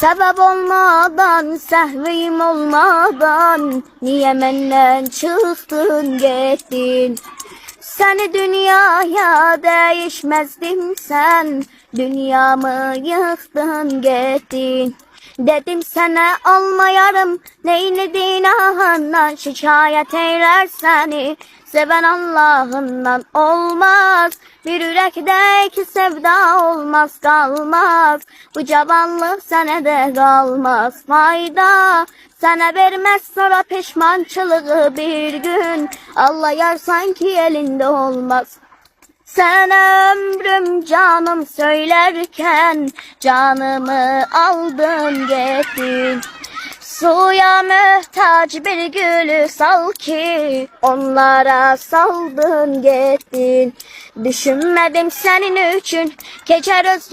Sebep olmadan, sehvim olmadan Niye benden çıktın gittin? Seni dünyaya değişmezdim sen Dünyamı yıktın gittin Dedim sana olmayarım Neyledin ahından şikayet eyler seni. Seven Allah'ından olmaz Bir yürekteki sevda olmaz kalmaz. Bu cabanlık sana de kalmaz fayda. Sana vermez sonra pişmançılığı bir gün. Allah yar sanki elinde olmaz. Sen ömrüm canım söylerken canımı aldın gittin. Suya mühtaç bir gülü sal ki onlara saldın gittin. Düşünmedim senin için geçer öz